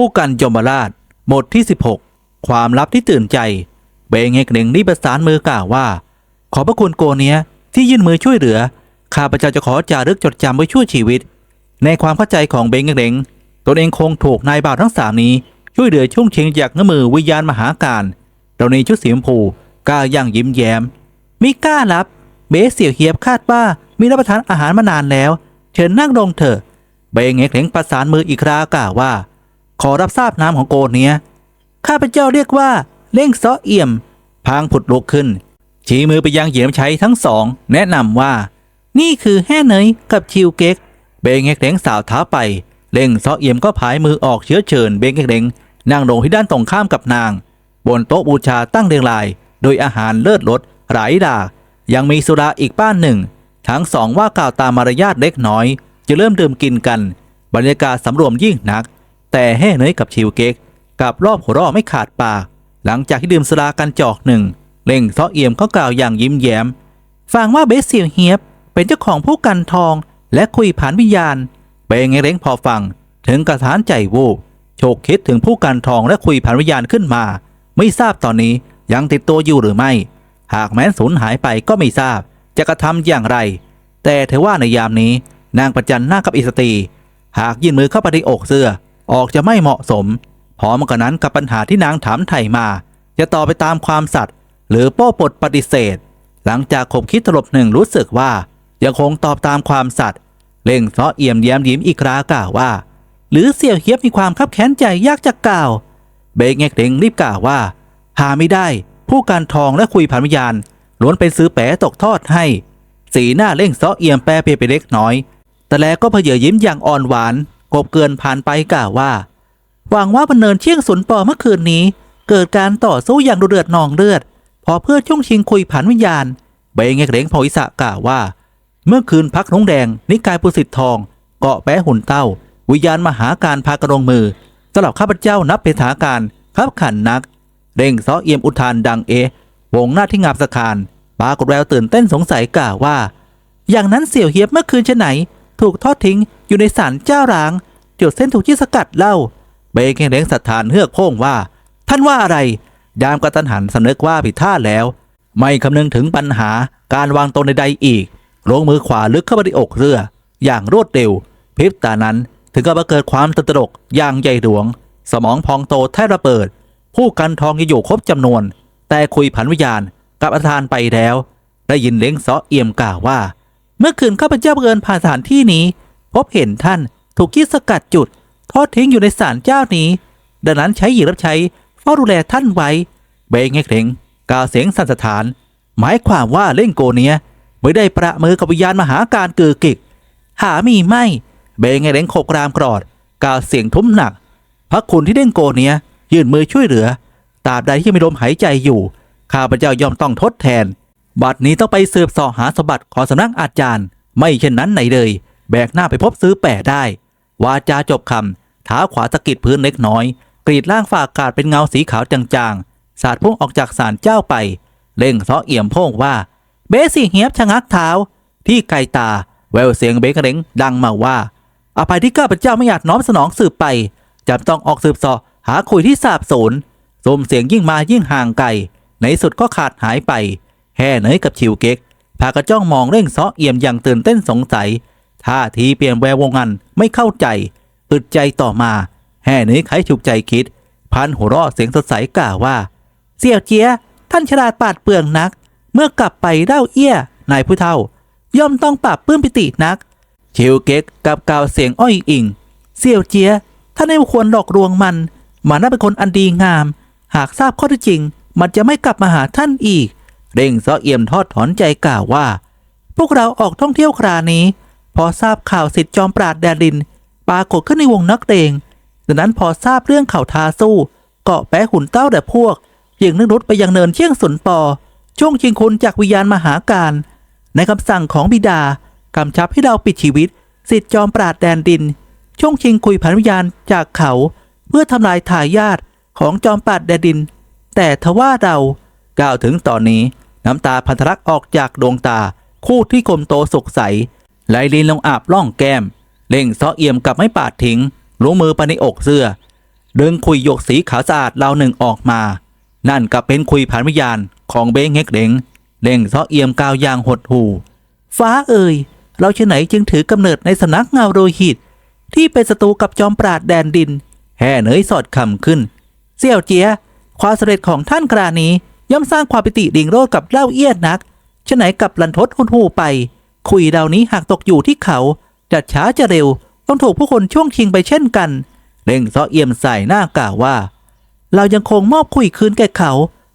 ผู้กันยมราชบทที่ 16 ความลับที่ตื่นใจ เบงเฮกหนึ่งรีบประสานมือกล่าวว่า ขอพระคุณโกเนียที่ยื่นมือช่วยเหลือ ข้าพเจ้าจะขอจารึกจดจำไว้ชั่วชีวิต ในความเข้าใจของเบงเฮกหนึ่งตนเองคงถูกนายบ่าวทั้งสามนี้ ช่วยเหลือช่วงเชงจากเงื้อมือวิญญาณมหาการเราในชุดสีชมพูกล้าย่างยิ้มแย้มมิกล้ารับ เบสเสี่ยวเฮียบคาดว่ามีรับประทานอาหารมานานแล้ว เชิญนั่งลงเถอะเบงเอกเหลงประสานมืออีกครากล่าวว่า ขอรับทราบนามของโกเนียข้าพเจ้าเรียกว่าเล่งซ้อเอี่ยม พางผุดลุกขึ้น ชี้มือไปยังเหยียมใช้ทั้งสอง แนะนำว่า นี่คือแห่เนยกับชิวเก๊ก เบงเอกเหลงสาวท้าไป เล่งซ้อเอี่ยมก็ผายมือออกเชื้อเชิญเบงเอกเหลงนั่งลงที่ด้านตรงข้ามกับนาง บนโต๊ะบูชาตั้งเรียงราย โดยอาหารเลิศรสหลายดากยังมีสุราอีกป้านหนึ่ง ทั้งสองว่ากล่าวตามมารยาทเล็กน้อย จะเริ่มดื่มกินกัน บรรยากาศสำรวมยิ่งนัก แต่แห่เนยกับชิวเก๊กกับรอบหัวรอไม่ขาดปากหลังจากที่ดื่มสรากันจอกหนึ่งเล่งซ้อเอี่ยมก็กล่าวอย่างยิ้มแย้มฟังว่าเบสเซียวเฮียบเป็นเจ้าของผู้กันทองและคุยผ่านวิญญาณเบงเล้งพอฟัง ถึงกระทานใจวูบโชคคิดถึงผู้กันทองและคุยผ่านวิญญาณขึ้นมา ไม่ทราบตอนนี้ยังติดตัวอยู่หรือไม่ หากแม้นสูญหายไปก็ไม่ทราบ จะกระทำอย่างไร แต่เทว่าในยามนี้ นางประจันหน้ากับอิสตี หากยื่นมือเข้าไปในอกเสื้อ ออกจะไม่เหมาะสม พร้อมกันนั้นกับปัญหาที่นางถามไถ่มา จะต่อไปตามความสัตย์หรือโป้ปดปฏิเสธ หลังจากขบคิดตลบหนึ่งรู้สึกว่า ยังคงตอบตามความสัตย์เล่งเสาะเอี่ยมแย้มยิ้มอีกครากล่าวว่า หรือเสี่ยวเฮียบมีความคับแค้นใจยากจะกล่าว เบงเงกเด้งรีบกล่าวว่า หาไม่ได้ ผู้การทองและคุยผ่านวิญญาณล้วนเป็นซื้อแปะตกทอดให้ สีหน้าเร่งเสาะเอี่ยมแปรเปไปเล็กน้อย แต่แล้วก็เพเยยิ้มอย่างอ่อนหวาน กบเกินผ่านไปกล่าวว่า หวังว่าบันเนินเชี่ยงสุนปอเมื่อคืนนี้ เกิดการต่อสู้อย่างดุเดือดนองเลือด พอเพื่อช่วงชิงคุยผ่านวิญญาณเบงเงกเล้งพออิสะกล่าวว่า เมื่อคืนพักน้องแดง นิกายปุสิทธิ์ทอง เกาะแปะหุ่นเต้า วิญญาณมหาการพากระลงมือสำหรับข้าพเจ้านับเป็นฐานการขับขันนัก เร่งเสาะเอี่ยมอุทานดังเอ วงหน้าที่งามสะคานปากฏแววตื่นเต้นสงสัยกล่าวว่า อย่างนั้นเสี่ยวเฮียบเมื่อคืนเชะไหน ถูกทอดทิ้งอยู่ในศาลเจ้าร้างจุดเส้นถูกที่สกัดเล่าเบงเงเล้งสัทธานเฮือกโพ่งว่า ท่านว่าอะไร ยามกระตันหันสำนึกว่าผิดท่าแล้ว ไม่คำนึงถึงปัญหาการวางตนใดๆอีกลงมือขวาลึกเข้าไปในอกเรือ อย่างรวดเร็วพริบตานั้นถึงกับเกิดความตระตรกอย่างใหญ่หลวง สมองพองโตแทบระเบิด ผู้กันทองยังอยู่ครบจำนวน แต่คุยผันวิญญาณกับอาจารย์ไปแล้ว ได้ยินเล้งเสาะเอี่ยมกล่าวว่า เมื่อคืนข้าพเจ้าเอิญผ่านสถานที่นี้ พบเห็นท่านถูกคิดสกัดจุด ทอดทิ้งอยู่ในศาลเจ้านี้ ดังนั้นใช้หญิงรับใช้เฝ้าดูแลท่านไว้เบงเงกเถงกล่าวเสียงสั่นสะท้าน หมายความว่าเล่งโกเนียไม่ได้ประมือกับวิญญาณมหาการเกือกิก หามีไม่ เบงเงกเถงโขกรามกรอดกล่าวเสียงทุ้มหนัก พระคุณที่เล่งโกเนียยื่นมือช่วยเหลือตราบใดที่มีลมหายใจอยู่ข้าพเจ้ายอมต้องทดแทน บัดนี้ต้องไปสืบสอหาสมบัติของสำนักอาจารย์ ไม่เช่นนั้นไหนเลย แบกหน้าไปพบซื้อแปะได้วาจาจบคำเท้าขวาสะกิดพื้นเล็กน้อย กรีดล่างฝากกาดเป็นเงาสีขาวจางๆ สาดพุ่งออกจากศาลเจ้าไป เล่งเสาเอี่ยมพ่งว่า เบสิเฮียบชะงักเท้า ที่ไกลตา แววเสียงเบกระเด้งดังมาว่า อภัยที่ข้าพเจ้าไม่อยาจน้อมสนองสืบไปจำต้องออกสืบสอหาคุยที่สาบสูญสมเสียงยิ่งมายิ่งห่างไกลในสุดก็ขาดหายไป แห่เนยกับชิวเก๊กพากระจ้องมองเร่งเสาะเอี่ยมอย่างตื่นเต้นสงสัยท่าทีเปลี่ยนแวววงงันไม่เข้าใจ อึดใจต่อมา แห่เนยไขฉุกใจคิด พันหัวเราะเสียงสดใสกล่าวว่า เสี่ยวเจีย ท่านฉลาดปาดเปรื่องนัก เมื่อกลับไปเล่าเอี้ยนายผู้เฒ่า ย่อมต้องปรับปลื้มปิตินัก ชิวเก๊กกับกล่าวเสียงอ้อยอิงเสี่ยวเจียท่านไม่ควรหลอกลวงมัน มันน่าเป็นคนอันดีงาม หากทราบข้อเท็จจริง มันจะไม่กลับมาหาท่านอีก เร่งเสาะเอี่ยมทอดถอนใจกล่าวว่า พวกเราออกท่องเที่ยวครานี้ พอทราบข่าวสิทธิ์จอมปราดแดนดิน ปรากฏขึ้นในวงนักเตงดังนั้นพอทราบเรื่องข่าวทาสู้ เกาะแปะหุ่นเต้าแต่พวกยิงนึกรุดไปยังเนินเชี่ยงสนปอ ช่วงชิงคุณจากวิญญาณมหาการ ในคำสั่งของบิดากำชับให้เราปิดชีวิต สิทธิ์จอมปราดแดนดิน ช่วงชิงคุยผันวิญญาณจากเขา เพื่อทำลายทายาทของจอมปราดแดนดิน แต่ทว่าเรากล่าวถึงตอนนี้ น้ำตาพันธรักออกจากดวงตา คู่ที่กลมโตสุขใส ไหลลินลงอาบล่องแก้ม เล่งเสาะเอี่ยมกับไม่ปาดทิ้งลงมือไปในอกเสื้อ ดึงคุยหยกสีขาวสะอาดเหล่าหนึ่งออกมา นั่นก็เป็นคุยผ่านวิญญาณของเบ้งเฮกเด้งเล่งซาะเอี่ยมกาวยางหดหูฟ้าเอ่ยเราเฉไหนจึงถือกำเนิดในสำนักเงาโรหิต ที่เป็นศัตรูกับจอมปราดแดนดิน แห่เหนยสอดคำขึ้น เสี่ยวเจีย ความสำเร็จของท่านกรานี้ ย่อมสร้างความปิติดิ่งโรดกับเล่าเอียดนักฉะไหนกับลันทดหุนหูไป คุยเหล่านี้หากตกอยู่ที่เขาจะช้าจะเร็ว ต้องถูกผู้คนช่วงชิงไปเช่นกันเล่งซาะเอียมใส่หน้ากล่าวว่า เรายังคงมอบคุยคืนแก่เขา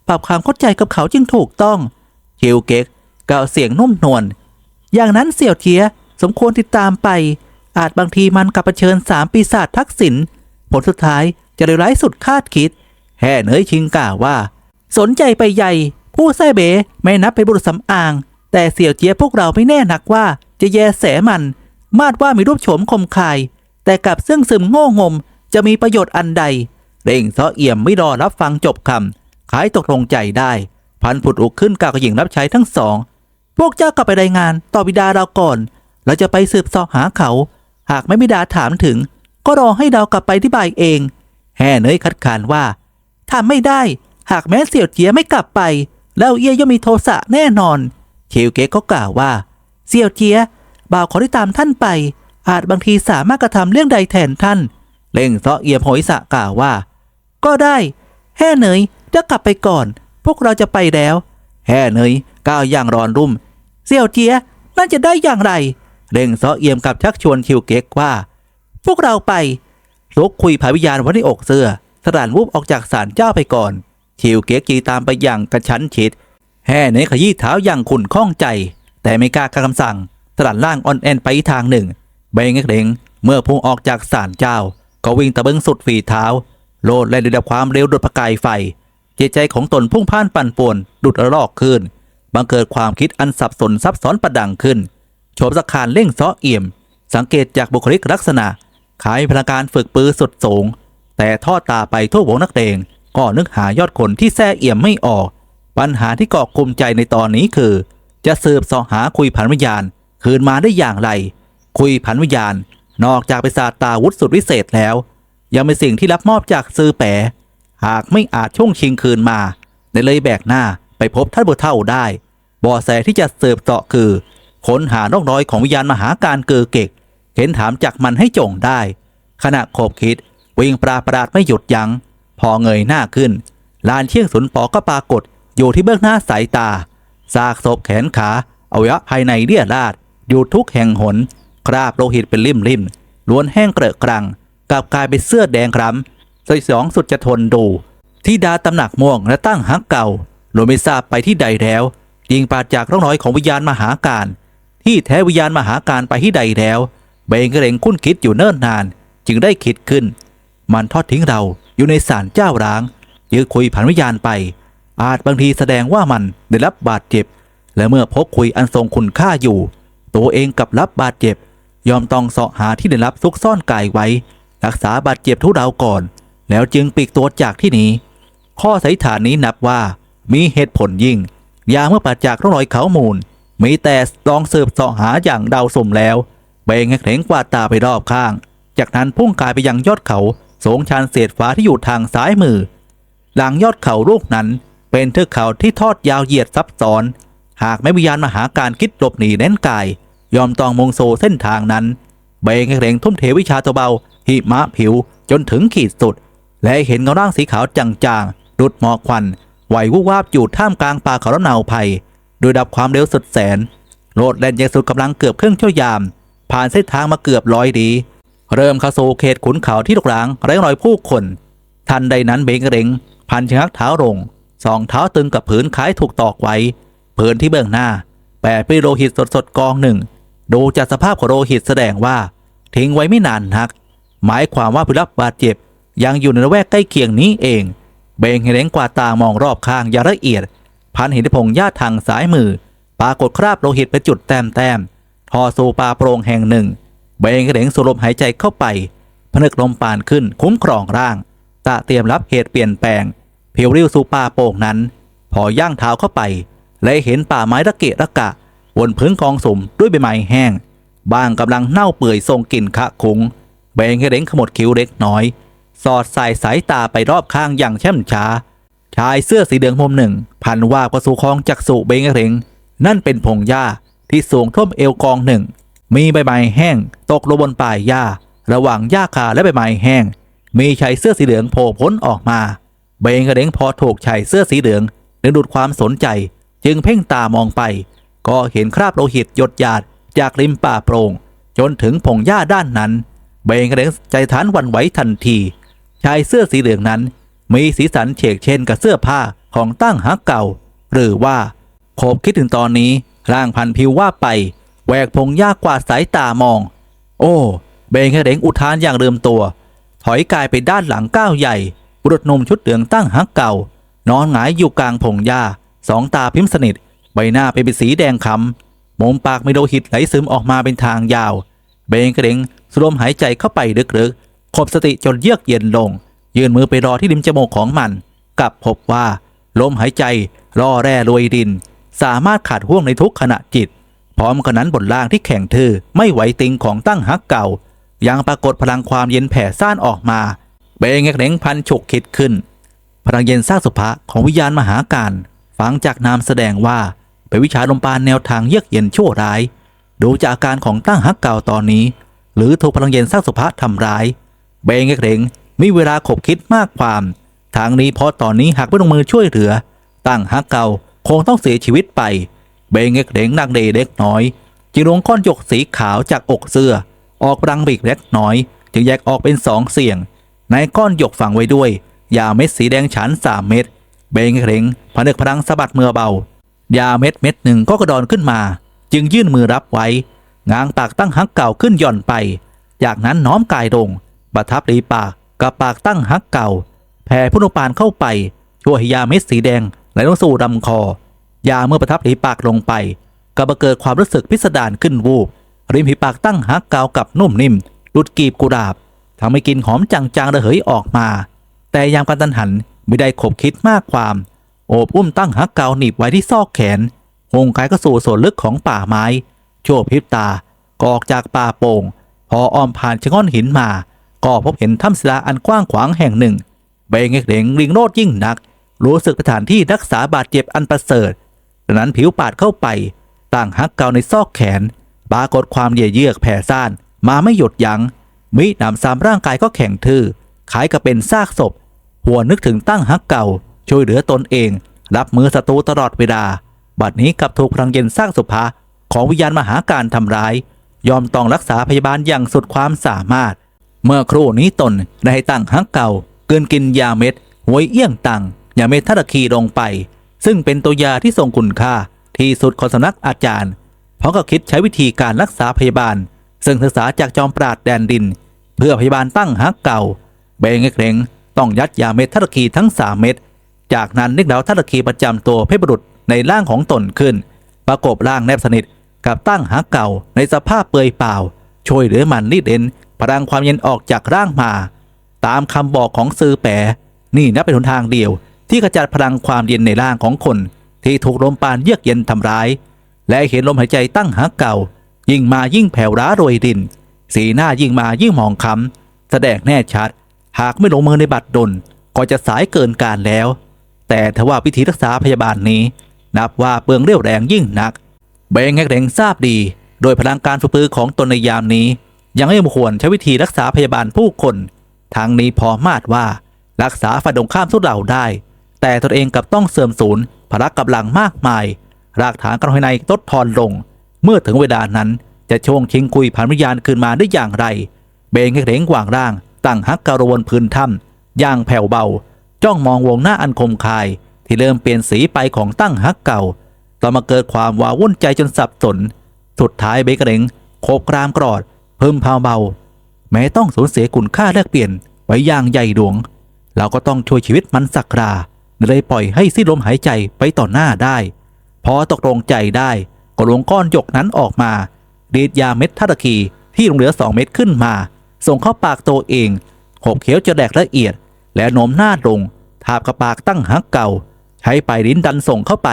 ปรับความเข้าใจกับเขาจึงถูกต้องคิวเก็กกล่าวเสียงนุ่มนวลอย่างนั้นเสี่ยวเทียสมควรติดตามไป อาจบางทีมันกับเผชิญสามปีศาจทักษิณผลสุดท้ายจะเลวร้ายสุดคาดคิดแห่เหนยชิงกล่าวว่า สนใจไปใหญ่ ผู้แซ่เบไม่นับเป็นบุรุษสำอาง แต่เสี่ยวเจียพวกเราไม่แน่นักว่าจะแยแสมัน มาดว่ามีรูปโฉมคมคาย แต่กับซึ่งซึมโง่งมจะมีประโยชน์อันใด เร่งเสาะเอี่ยมไม่รอรับฟังจบคำขายตกลงใจได้ พันผุดอุกขึ้นกล่าวกับหญิงรับใช้ทั้งสอง พวกเจ้ากลับไปรายงานต่อบิดาเราก่อน เราจะไปสืบสอบหาเขา หากไม่บิดาถามถึง ก็รอให้เรากลับไปที่บายเอง แห่เนยคัดค้านว่าทำไม่ได้ หากแม้เสี่ยวเจียไม่กลับไปแล้วเอี้ยย่อมมีโทสะแน่นอน เคิวเกะก็กล่าวว่า เสี่ยวเจียบ่าวขอที่ตามท่านไป อาจบางทีสามารถกระทำเรื่องใดแทนท่าน เล่งเซาะเอียมโหยสะกล่าวว่า ก็ได้ แห่เนยจะกลับไปก่อน พวกเราจะไปแล้ว แห่เนยก้าวอย่างร้อนรุ่ม เสี่ยวเจียนั่นจะได้อย่างไรเร่งเซาะเอียมกับชักชวนคิวเก็กว่า พวกเราไปลุกคุยภายวิญญาณไว้ในอกเสื้อสรานวูบออกจากศาลเจ้าไปก่อน คิวเก็กจีตามไปอย่างกระชั้นชิด แห่เนยขยี้เท้าอย่างขุ่นข้องใจ แต่ไม่กล้ากรคำสั่งสลัดล่างอ่อนแอนไปทางหนึ่งเบงเล็งเมื่อพุ่งออกจากศาลเจ้า ก็วิ่งตะเบิงสุดฝีเท้า โลดและระดับความเร็วดุดประกายไฟจิตใจของตนพุ่งพ่านปั่นป่วนดุดระลอกขึ้นบังเกิดความคิดอันสับสนซับซ้อนประดังขึ้นโฉมสักขานเร่งซ้อเอี่ยม สังเกตจากบุคลิกลักษณะขายพลังการฝึกปือสุดสูง แต่ทอดตาไปทั่ววงนักเลง ก็นึกหายอดคนที่แท้เอี่ยมไม่ออก ปัญหาที่เกาะกลุ่มใจในตอนนี้คือ จะสืบสอหาคุยผันวิญญาณ คืนมาได้อย่างไร คุยผันวิญญาณ นอกจากเป็นศาสตราวุธสุดวิเศษแล้ว ยังเป็นสิ่งที่รับมอบจากซื้อแปะหากไม่อาจช่วงชิงคืนมาในเลยแบกหน้าไปพบท่านบุเท่าได้บาะแสที่จะสืบเสาะคือค้นหาร่องรอยของวิญญาณมหาการเกอเกกเห็นถามจากมันให้จงได้ ขณะโขบคิดวิ่งปราประดาดไม่หยุดยัง้ง พอเงยหน้าขึ้น ลานเชี่ยงสนปอก็ปรากฏอยู่ที่เบื้องหน้าสายตาซากศพแขนขาอวัยวะภายในเลี่ยราดอยู่ทุกแห่งหน คราบโลหิตเป็นริมริมล้วนแห้งเกลอะกรังกลับกลายเป็นเสื้อแดงคล้ำสยสองสุดจะทนดู ที่ดาตำหนักม่วงและตั้งฮักเก่าโดยไม่ทราบไปที่ใดแล้ว ยิงปาดจากร่องรอยของวิญญาณมหาการ ที่แท้วิญญาณมหาการไปที่ใดแล้วเบงกระเรงคุ้นคิดอยู่เนิ่นนาน จึงได้คิดขึ้น มันทอดทิ้งเรา อยู่ในศาลเจ้าร้างยื้อคุยผันวิญญาณไป อาจบางทีแสดงว่ามันได้รับบาดเจ็บ และเมื่อพกคุยอันทรงคุณค่าอยู่ ตัวเองกับรับบาดเจ็บ ยอมต้องเสาะหาที่ได้รับซุกซ่อนกายไว้ รักษาบาดเจ็บทุเราก่อน แล้วจึงปีกตัวจากที่นี้ ข้อสันนิษฐานนี้นับว่ามีเหตุผลยิ่ง ยามเมื่อปราศจากร่องรอยเขามูล มีแต่ลองสืบเสาะหาอย่างเดาสมแล้วเบงแข็งกว่าตาไปรอบข้าง จากนั้นพุ่งกายไปยังยอดเขา สูงชันเศษฟ้าที่อยู่ทางซ้ายมือ หลังยอดเขาลูกนั้นเป็นเทือกเขาที่ทอดยาวเหยียดซับซ้อน หากไม่วิญญาณมหาการคิดหลบหนีเน้นกาย ยอมตองมงโซเส้นทางนั้นเบงเร่งทุ่มเทวิชาตัวเบาหิมะผิวจนถึงขีดสุด และเห็นเงาร่างสีขาวจางๆดุดหมอกควันไหววุบวาบอยู่ท่ามกลางป่าเขาละเนาภัย โดยดับความเร็วสุดแสนโรดแล่นยังสุดกำลังเกือบเครึ่องเชั่วยาม ผ่านเส้นทางมาเกือบร้อยดี เริ่มเข้าสู่เขตขุนเขาที่ลุกร้างไร้รอยผู้คน ทันใดนั้นเบงเร็ง พันชะงักเท้าลงสองเท้าตึงกับผืนคล้ายถูกตอกไว้ผืนที่เบื้องหน้า แปะไปโลหิตสดๆกองหนึ่ง ดูจากสภาพของโลหิตแสดงว่า ทิ้งไว้ไม่นานนัก หมายความว่าผู้รับบาดเจ็บ ยังอยู่ในละแวกใกล้เคียงนี้เอง เบงเร่งกว่าตามองรอบข้างอย่างละเอียด พันเห็นพงหญ้าทางซ้ายมือ ปรากฏคราบโลหิตเป็นจุดแต้มแต้มๆทอสู่ปลาโปรงแห่งหนึ่ง เบงเร่งสูดลมหายใจเข้าไป พนึกลมปานขึ้นคุ้มครองร่าง ตะเตรียมรับเหตุเปลี่ยนแปลงเพียวริ้วสู่ป่าโป่งนั้น พอย่างเท้าเข้าไป และเห็นป่าไม้ระเกะระกะบนพื้นกองสมด้วยใบไม้แห้ง บางกำลังเน่าเปื่อยทรงกลิ่นคะคุงเบงให้เร่งขมวดคิ้วเล็กน้อย สอดใส่สายตาไปรอบข้างอย่างแช่มช้า ชายเสื้อสีเหลืองมุมหนึ่งพันว่าประสูคองจักสุเบงเร็งนั่นเป็นพงหญ้าที่สูงท่วมเอวกองหนึ่ง มีใบไม้แห้ง ตกลงบนป่ายหญ้า ระหว่างหญ้าคาและใบไม้แห้ง มีชายเสื้อสีเหลืองโผล่พ้นออกมา เบงกระเร็งพอถูกชายเสื้อสีเหลืองดึงดูดความสนใจ จึงเพ่งตามองไป ก็เห็นคราบโลหิตหยดหยาดจากริมป่าโปร่งจนถึงพงหญ้าด้านนั้น เบงกระเร็งใจฐานวันไหวทันที ชายเสื้อสีเหลืองนั้น มีสีสันเฉกเช่นกับเสื้อผ้าของตั้งฮักเก่า หรือว่าโคบคิดถึงตอนนี้ร่างพันผิวว่าไป แหวกพงหญ้ากว่าดสายตามอง โอ้เบงเร็งอุทานอย่างเริมตัว ถอยกายไปด้านหลังก้าวใหญ่บุรุษนมชุดเหลืองตั้งฮักเก่า นอนหงายอยู่กลางพงหญ้าสองตาพิมพ์สนิท ใบหน้าเป็นสีแดงคำมุมปากมีโลหิตไหลซึมออกมาเป็นทางยาว เบงเกรงสวมหายใจเข้าไปลึกๆขบสติจนเยือกเย็นลง ยื่นมือไปรอที่ริมจมูกของมันกลับพบว่าลมหายใจร่อแร่รวยดิน สามารถขาดห่วงในทุกขณะจิต ร้อมกันนั้นบนล่างที่แข็งทื่อไม่ไหวติงของตั้งฮักเก่า ยังปรากฏพลังความเย็นแผ่ซ่านออกมาเบงเกรงพันฉกคิดขึ้น พลังเย็นสร้างสุภะของวิญญาณมหาการฟังจากนามแสดงว่าเป็นวิชาลมปานแนวทางเยือกเย็นชั่วร้าย ดูจากอาการของตั้งฮักเก่าตอนนี้ หรือถูกพลังเย็นสร้างสุภะทำร้ายเบงเกรงมีเวลาขบคิดมากความทางนี้เพราะตอนนี้หากไม่ลงมือช่วยเหลือ ตั้งฮักเก่าคงต้องเสียชีวิตไป เบงเอกรงนักเดเล็กน้อย จึงลงก้อนหยกสีขาวจากอกเสื้อ ออกรังบิกเล็กน้อย จึงแยกออกเป็นสองเสี่ยง ในก้อนหยกฝังไว้ด้วย ยาเม็ดสีแดงฉานสามเม็ดเบงเข็งผนึกพลังสะบัดมือเบา ยาเม็ดเม็ดหนึ่งก็กระดอนขึ้นมา จึงยื่นมือรับไว้ ง้างปากตั้งฮักเก่าขึ้นหย่อนไป จากนั้นน้อมกายลงประทับรีปากกับปากตั้งฮักเก่าแผ่พุทธปานเข้าไปช่วยยาเม็ดสีแดงไหลลงสู่ลำคอ ยาเมื่อประทับรีปากลงไป ก็บังเกิดความรู้สึกพิสดารขึ้นวูบริมฝีปากตั้งฮักเกากับนุ่มนิ่มดุดกีบกุหลาบทำให้กลินหอมจางๆระเหยออกมา แต่ยามกันตันหันไม่ได้ขบคิดมากความ โอบอุ้มตั้งฮักเกาหนีบไว้ที่ซอกแขนหงกายก็สู่ส่วนลึกของป่าไม้ โชวพริบตาก็ออกจากป่าโป่ง พออ้อมผ่านชะง่อนหินมา ก็พบเห็นถ้ำศิลาอันกว้างขวางแห่งหนึ่งเบงเอกเดงลิงโลดยิ่งนัก รู้สึกสถานที่รักษาบาดเจ็บอันประเสริฐ ดังนั้นผิวปาดเข้าไปตั้งฮักเกาในซอกแขนปรากฏความเยื่อเยือกแผ่ซ่าน มาไม่หยุดยัง้ง มิหนำซ้ำร่างกายก็แข็งทื่อคล้ายกับเป็นซากศพ หัวนึกถึงตั้งฮักเก่า ช่วยเหลือตนเอง รับมือศัตรูตลอดเวลา บัดนี้กลับถูกพลังเย็นสร้างสุภาของวิญญาณมหาการทำร้าย ยอมต้องรักษาพยาบาลอย่างสุดความสามารถ เมื่อครู่นี้ตนได้ให้ตั้งฮักเก่าเกินกินยาเม็ดหวยเอี้ยงตังยาเม็ดทัตคีลงไป ซึ่งเป็นตัวยาที่ทรงคุณค่าที่สุดของสำนักอาจารย์พราะก็คิดใช้วิธีการรักษาพยาบาล ซึ่งศึกษาจากจอมปราดแดนดิน เพื่อพยาบาลตั้งฮักเก่าเบงเกรงต้องยัดยาเม็ดทัตคีทั้งสามเม็ดจากนั้นนึกดาวทัตคีประจำตัวเพชรบุรุษในร่างของตนขึ้น ประกบร่างแนบสนิทกับตั้งฮักเก่าในสภาพเปลือยเปล่า ช่วยเหลือมันนิดเด่นพลังความเย็นออกจากร่างมา ตามคำบอกของซือแปะนี่นับเป็นหนทางเดียว ที่กระจัดพลังความเย็นในร่างของคน ที่ถูกลมปานเยือกเย็นทำร้าย และเห็นลมหายใจตั้งฮักเก่า ยิ่งมายิ่งแผ่วร้าโรยดิน สีหน้ายิ่งมายิ่งหมองคล้ำแสดงแน่ชัด หากไม่ลงมือในบัตรดลก็จะสายเกินการแล้ว แต่ทว่าวิธีรักษาพยาบาลนี้ นับว่าเปลืองเรี่ยวแรงยิ่งนักเบงแงกเดงทราบดี โดยพลังการฝึกปือของตนในยามนี้ ยังไม่ควรใช้วิธีรักษาพยาบาลผู้คนทางนี้พอมาดว่ารักษาฝ่ายตรงข้ามสู้เราได้ แต่ตนเองกับต้องเสื่อมสูญพละกำลังมากมาย รากฐานกระหอยในลดทอนลง เมื่อถึงเวลานั้นจะช่วงชิงคุยผ่านวิญญาณคืนมาได้อย่างไร เบงเร่งวางร่าง ตั้งฮักการวนพื้นถ้ำอย่างแผ่วเบา จ้องมองวงหน้าอันคมคาย ที่เริ่มเปลี่ยนสีไปของตั้งฮักเก่า ต่อมาเกิดความวาวุ่นใจจนสับสน สุดท้ายเบงเร่งโคบกรามกรอด เพิ่มพาวเบา แม้ต้องสูญเสียคุณค่าแลกเปลี่ยนไว้อย่างใหญ่หลวง เราก็ต้องช่วยชีวิตมันสักรา เลยปล่อยให้สิ้นลมหายใจไปต่อหน้าได้ พอตกลงใจได้ก็ลงก้อนหยกนั้นออกมาดีดยาเม็ดทัตะคีที่ลงเหลือสองเม็ดขึ้นมา ส่งเข้าปากตัวเองหกเขียวจะแดกละเอียด และโน้มหน้าลงทาบกับปากตั้งฮักเก่า ใช้ปลายลิ้นดันส่งเข้าไป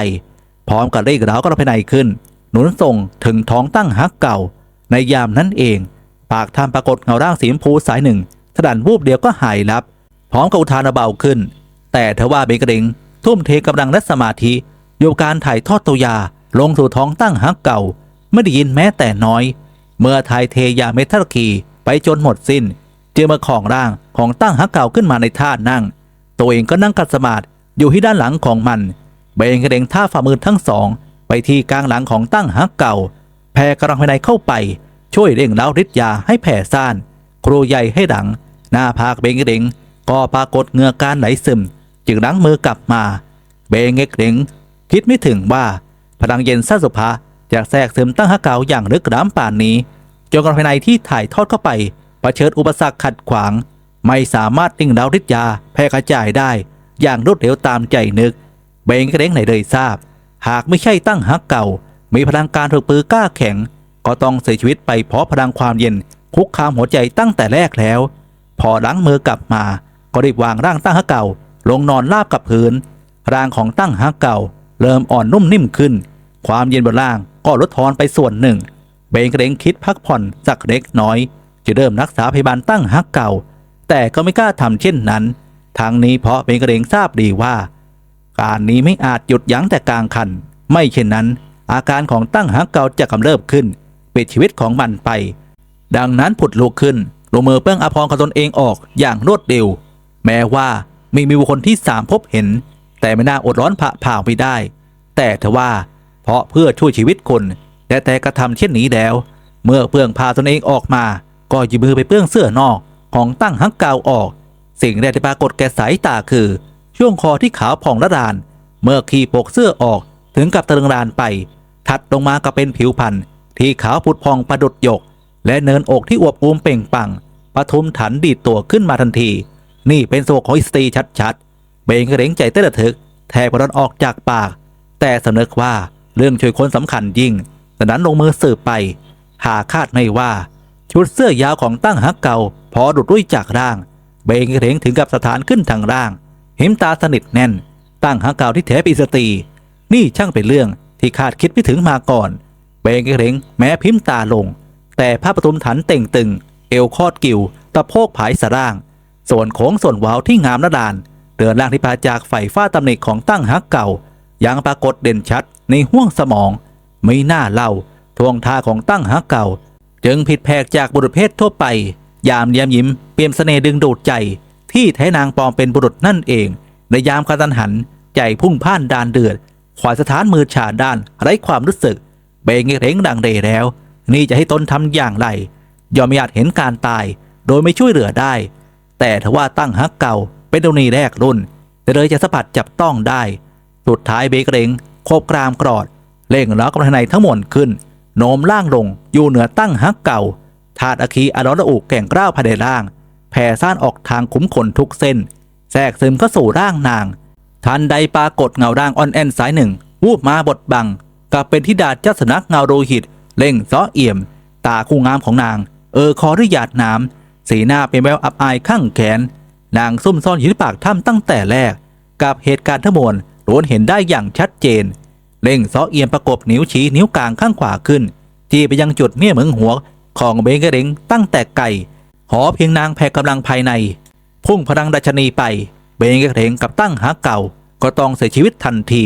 พร้อมกับเรียกร้าวกระภายในขึ้น หนุนส่งถึงท้องตั้งฮักเก่า ในยามนั้นเอง ปากทำปรากฏเงาร่างสีชมพูสายหนึ่งถดันวูบเดียวก็หายลับ พร้อมกับอุทานเบาขึ้น แต่ทว่าเบงกระเดงทุ่มเทกำลังและสมาธิอยู่กับการถ่ายทอดตัวยาลงสู่ท้องตั้งฮักเก่า ไม่ได้ยินแม้แต่น้อย เมื่อถ่ายเทยาเมทัลคีไปจนหมดสิ้น จึงมาของร่างของตั้งฮักเก่าขึ้นมาในท่านั่ง ตัวเองก็นั่งกัดสมาธิอยู่ที่ด้านหลังของมัน เบงกระเดงท่าฝ่ามือทั้งสอง ไปที่กลางหลังของตั้งฮักเก่า แผ่กำลังภายในเข้าไป ช่วยเร่งเร้าฤทธิ์ยาให้แผ่ซ่าน ครูใหญ่ให้หลัง หน้าผากเบงกระเดงก็ปรากฏเงือการไหลซึม จึงล้างมือกลับมา เบงเง็กเดงคิดไม่ถึงว่าพลังเย็นซาสุภาจะแทรกซึมตั้งฮักเก่าอย่างลึกล้ำป่านนี้จนกระทั่งภายในที่ถ่ายทอดเข้าไปเผชิญอุปสรรคขัดขวาง ไม่สามารถนิ่งเร้าฤทธิ์ยาแพร่กระจายได้ อย่างรวดเร็วตามใจนึก เบงกระเด้งไหนเลยทราบ หากไม่ใช่ตั้งฮักเก่า มีพลังการฝึกปือกล้าแข็ง ก็ต้องเสียชีวิตไปเพราะพลังความเย็นคุกคามหัวใจตั้งแต่แรกแล้ว พอล้างมือกลับมา ก็รีบวางร่างตั้งฮักเก่า ลงนอนราบกับพื้น ร่างของตั้งฮักเก่า เริ่มอ่อนนุ่มนิ่มขึ้น ความเย็นบนร่างก็ลดทอนไปส่วนหนึ่ง เบงเกรงคิดพักผ่อนสักเล็กน้อย จะเริ่มรักษาพยาบาลตั้งฮักเก่า แต่ก็ไม่กล้าทำเช่นนั้น ทางนี้เพราะเบงเกรงทราบดีว่า การนี้ไม่อาจหยุดยั้งแต่กลางคัน ไม่เช่นนั้น อาการของตั้งฮักเก่าจะกำเริบขึ้นปิดชีวิตของมันไป ดังนั้นผุดลุกขึ้นลงมือเปื้องอภรณ์ของตนเองออกอย่างรวดเร็ว แม้ว่า มีมีบุคคลที่สามพบเห็น แต่ไม่น่าอดร้อนผ่าผ่าวไปได้ แต่ทว่าเพราะเพื่อช่วยชีวิตคนแต่แต่กระทำเช่นนี้แล้ว เมื่อเปื้องพาตนเองออกมา ก็หยิบมือไปเปื้องเสื้อนอกของตั้งฮักเก่าออก สิ่งแรกที่ปรากฏแก่สายตาคือ ช่วงคอที่ขาวผ่องระดาน เมื่อขีปกเสื้อออกถึงกับตะลึงรานไป ถัดลงมาก็เป็นผิวพันธุ์ที่ขาวผุดพองประดุดหยก และเนินอกที่อวบอูมเป่งปังปทุมถันดีดตัวขึ้นมาทันที นี่เป็นโซของอิสตีชัดๆ เบงกระเด้งใจเต้นระทึก แทบกระดอนออกจากปาก แต่สำนึกว่าเรื่องช่วยคนสำคัญยิ่งดังนั้นลงมือสืบไป หาคาดไม่ว่า ชุดเสื้อยาวของตั้งฮักเก่า พอดุดรุ่ยจากร่าง เบงกระเด้งถึงกับสถานขึ้นทางร่าง หิมตาสนิทแน่น ตั้งฮักเก่าที่แท้เป็นสตี นี่ช่างเป็นเรื่องที่คาดคิดไม่ถึงมาก่อน เบงกระเด้งแม้พิมตาลง แต่พระปทุมฐานเต่งตึง เอวคอดกิวตะโพกผายสร่าง ส่วนโค้งส่วนว้าวที่งามระดาน เดือนล่างที่ปาจากไฟฟ้าตำหนิของตั้งฮักเก่า ยังปรากฏเด่นชัดในห้วงสมองไม่น่าเล่าทวงท่าของตั้งฮักเก่า จึงผิดแผกจากบุรุษเพศทั่วไป ยามเย้มยิ้มเปี่ยมเสน่ดึงดูดใจ ที่แท้นางปลอมเป็นบุรุษนั่นเอง ในยามกระตันหัน ใจพุ่งพ่านดานเดือดขวายสถานมือฉาดด้านไร้ความรู้สึก เบงเร่งดังเรแล้ว นี่จะให้ตนทำอย่างไรยอมไม่อาจเห็นการตาย โดยไม่ช่วยเหลือได้ แต่ทว่าตั้งฮักเก่าเป็นดนีแรกรุ่น แต่เลยจะสัมผัสจับต้องได้ สุดท้ายเบกเรงโคบกรามกรอดเล่งล้วกำลังในทั้งหมดขึ้นโน้มล่างลงอยู่เหนือตั้งฮักเก่าธาตุอาคีอรอนระอุแก่งกล้าวภายในล่าง แผ่ซ่านออกทางขุมขนทุกเส้น แทรกซึมเข้าสู่ร่างนาง ทันใดปรากฏเงาร่างอ่อนแอนสายหนึ่ง วูบมาบดบังกลับเป็นทิดาเจ้าสนักเงาโรหิต เล่งซ้อเอี่ยม ตาคู่งามของนาง เออคอด้วยหยาดน้ำ สีหน้าเป็นแววอับอายข้างแขน นางซุ่มซ่อนอยู่ที่ปากถ้ำตั้งแต่แรก กับเหตุการณ์ทั้งมวลล้วนเห็นได้อย่างชัดเจน เล่งซ้อเอียมประกบนิ้วชี้นิ้วกลางข้างขวาขึ้น จี้ไปยังจุดเมี่ยเหมืองหัวของเบงกระเดงตั้งแต่ไก่หอเพียงนางแผ่กำลังภายใน พุ่งพลังดัชนีไป เบงกระเดงกับตั้งหาเก่า ก็ต้องเสียชีวิตทันที